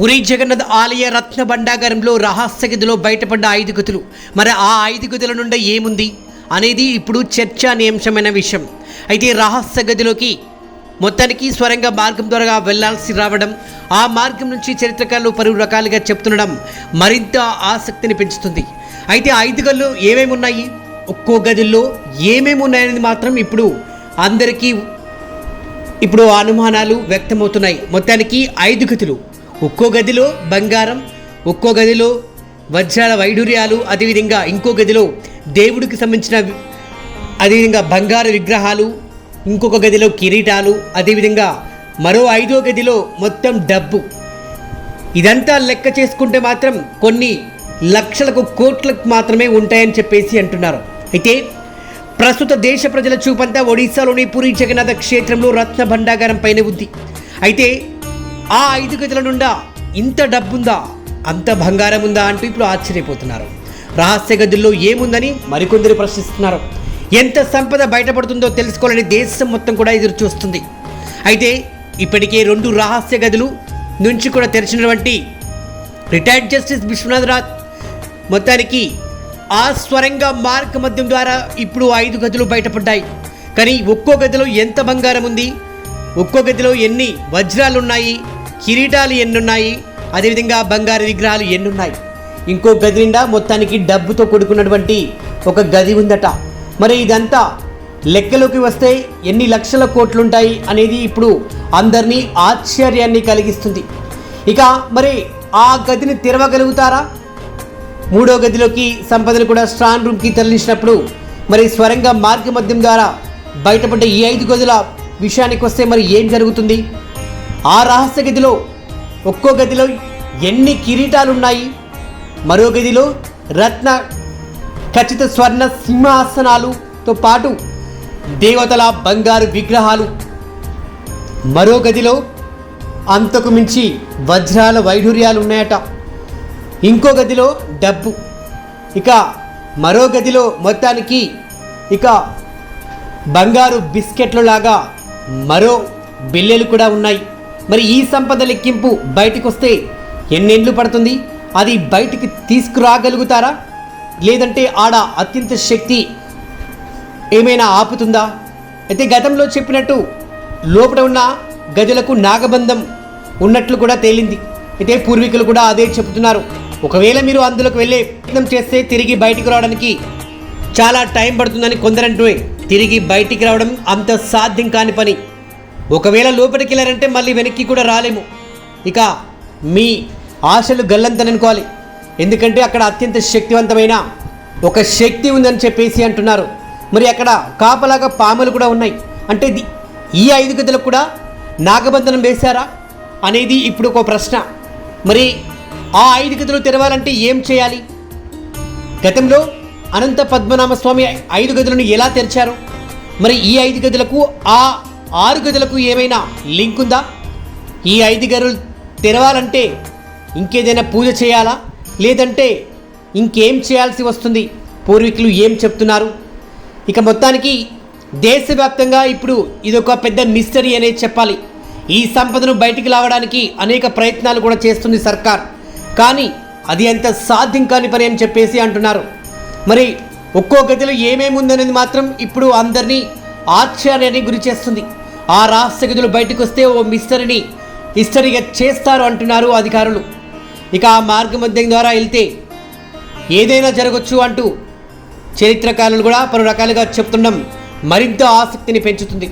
పురి జగన్నాథ్ ఆలయ రత్న భండాగారంలో రహస్య గదిలో బయటపడ్డ ఐదు గదులు మరి ఆ ఐదు గదుల నుండి ఏముంది? అనేది ఇప్పుడు చర్చానీయాంశమైన విషయం. అయితే రహస్య గదిలోకి మొత్తానికి స్వరంగ మార్గం ద్వారా వెళ్ళాల్సి రావడం ఆ మార్గం నుంచి చరిత్రకారులు పలు రకాలుగా చెప్తుండడం మరింత ఆసక్తిని పెంచుతుంది. అయితే ఐదు గదులు ఏమేమి ఉన్నాయి ఒక్కో గదుల్లో ఏమేమి ఉన్నాయనేది మాత్రం ఇప్పుడు అందరికీ ఇప్పుడు అనుమానాలు వ్యక్తమవుతున్నాయి. మొత్తానికి ఐదు గదులు ఒక్కో గదిలో బంగారం ఒక్కో గదిలో వజ్రాల వైఢూర్యాలు అదేవిధంగా ఇంకో గదిలో దేవుడికి సంబంధించిన అదేవిధంగా బంగారు విగ్రహాలు ఇంకొక గదిలో కిరీటాలు అదేవిధంగా మరో ఐదో గదిలో మొత్తం డబ్బు. ఇదంతా లెక్క చేసుకుంటే మాత్రం కొన్ని లక్షలకు కోట్లకు మాత్రమే ఉంటాయని చెప్పేసి అంటున్నారు. అయితే ప్రస్తుత దేశ ప్రజల చూపంతా ఒడిశాలోని పూరి జగన్నాథ క్షేత్రంలో రత్న భండాగారం పైన ఉంది. అయితే ఆ ఐదు గదుల నుండా ఇంత డబ్బుందా? అంత బంగారం ఉందా అంటూ ఇప్పుడు ఆశ్చర్యపోతున్నారు. రహస్య గదుల్లో ఏముందని మరికొందరు ప్రశ్నిస్తున్నారు. ఎంత సంపద బయటపడుతుందో తెలుసుకోవాలని దేశం మొత్తం కూడా ఎదురు చూస్తుంది అయితే ఇప్పటికే రెండు రహస్య గదులు నుంచి కూడా తెరిచినటువంటి రిటైర్డ్ జస్టిస్ విశ్వనాథ్ రాత్ మొత్తానికి ఆ స్వరంగా మార్క్ మధ్యం ద్వారా ఇప్పుడు ఐదు గదులు బయటపడ్డాయి. కానీ ఒక్కో గదిలో ఎంత బంగారం ఉంది ఒక్కో గదిలో ఎన్ని వజ్రాలు ఉన్నాయి కిరీటాలు ఎన్ని ఉన్నాయి అదేవిధంగా బంగారు విగ్రహాలు ఎన్ని ఉన్నాయి ఇంకో గది నిండా మొత్తానికి డబ్బుతో కూడుకున్నటువంటి ఒక గది ఉందట. మరి ఇదంతా లెక్కలోకి వస్తే ఎన్ని లక్షల కోట్లుంటాయి అనేది ఇప్పుడు అందరినీ ఆశ్చర్యాన్ని కలిగిస్తుంది. ఇక మరి ఆ గదిని తెరవగలుగుతారా? మూడో గదిలోకి సంపదను కూడా స్ట్రాంగ్ రూమ్కి తరలించినప్పుడు మరి స్వరంగా మార్గ మధ్యం ద్వారా బయటపడ్డ ఈ ఐదు గదుల విషయానికి వస్తే మరి ఏం జరుగుతుంది? ఆ రహస్య గదిలో ఒక్కో గదిలో ఎన్ని కిరీటాలు ఉన్నాయి మరో గదిలో రత్న ఖచ్చిత స్వర్ణ సింహాసనాలుతో పాటు దేవతల బంగారు విగ్రహాలు. మరో గదిలో అంతకు మించి వజ్రాల వైఢూర్యాలు ఉన్నాయట ఇంకో గదిలో డబ్బు. ఇక మరో గదిలో మొత్తానికి ఇక బంగారు బిస్కెట్లు లాగా మరో బిల్లెలు కూడా ఉన్నాయి. మరి ఈ సంపద లెక్కింపు బయటకు వస్తే ఎన్నేళ్ళు పడుతుంది? అది బయటికి తీసుకురాగలుగుతారా? లేదంటే ఆడ అత్యంత శక్తి ఏమైనా ఆపుతుందా? అయితే గతంలో చెప్పినట్టు లోపల ఉన్న గదులకు నాగబంధం ఉన్నట్లు కూడా తేలింది. అయితే పూర్వీకులు కూడా అదే చెబుతున్నారు. ఒకవేళ మీరు అందులోకి వెళ్ళే ప్రయత్నం చేస్తే తిరిగి బయటికి రావడానికి చాలా టైం పడుతుందని కొందరంటూ తిరిగి బయటికి రావడం అంత సాధ్యం కాని పని. ఒకవేళ లోపలికి వెళ్ళారంటే మళ్ళీ వెనక్కి కూడా రాలేము. ఇక మీ ఆశలు గల్లంతననుకోవాలి ఎందుకంటే అక్కడ అత్యంత శక్తివంతమైన ఒక శక్తి ఉందని చెప్పేసి అంటున్నారు. మరి అక్కడ కాపలాగా పాములు కూడా ఉన్నాయి. అంటే ఈ ఐదు గదులకు కూడా నాగబంధనం వేశారా అనేది ఇప్పుడు ఒక ప్రశ్న. మరి ఆ ఐదు గదులు తెరవాలంటే ఏం చేయాలి? గతంలో అనంత పద్మనాభ స్వామి ఐదు గదులను ఎలా తెరిచారు? మరి ఈ ఐదు గదులకు ఆ ఆరు గదులకు ఏమైనా లింక్ ఉందా? ఈ ఐదు గదులు తెరవాలంటే ఇంకేదైనా పూజ చేయాలా? లేదంటే ఇంకేం చేయాల్సి వస్తుంది? పూర్వీకులు ఏం చెప్తున్నారు? ఇక మొత్తానికి దేశవ్యాప్తంగా ఇప్పుడు ఇదొక పెద్ద మిస్టరీ అనేది చెప్పాలి. ఈ సంపదను బయటికి లావడానికి అనేక ప్రయత్నాలు కూడా చేస్తుంది సర్కార్. కానీ అది అంత సాధ్యం కాని పని అని చెప్పేసి అంటున్నారు. మరి ఒక్కో గదిలో ఏమేమి ఉందనేది మాత్రం ఇప్పుడు అందరినీ ఆశ్చర్యానికి గురి చేస్తుంది. ఆ రహస్య గదులు బయటకు వస్తే ఓ మిస్టరీని హిస్టరీగా చేస్తారు అంటున్నారు అధికారులు. ఇక ఆ మార్గమధ్యం ద్వారా వెళ్తే ఏదైనా జరగచ్చు అంటూ చరిత్రకారులు కూడా పలు రకాలుగా చెప్తుండడం మరింత ఆసక్తిని పెంచుతుంది.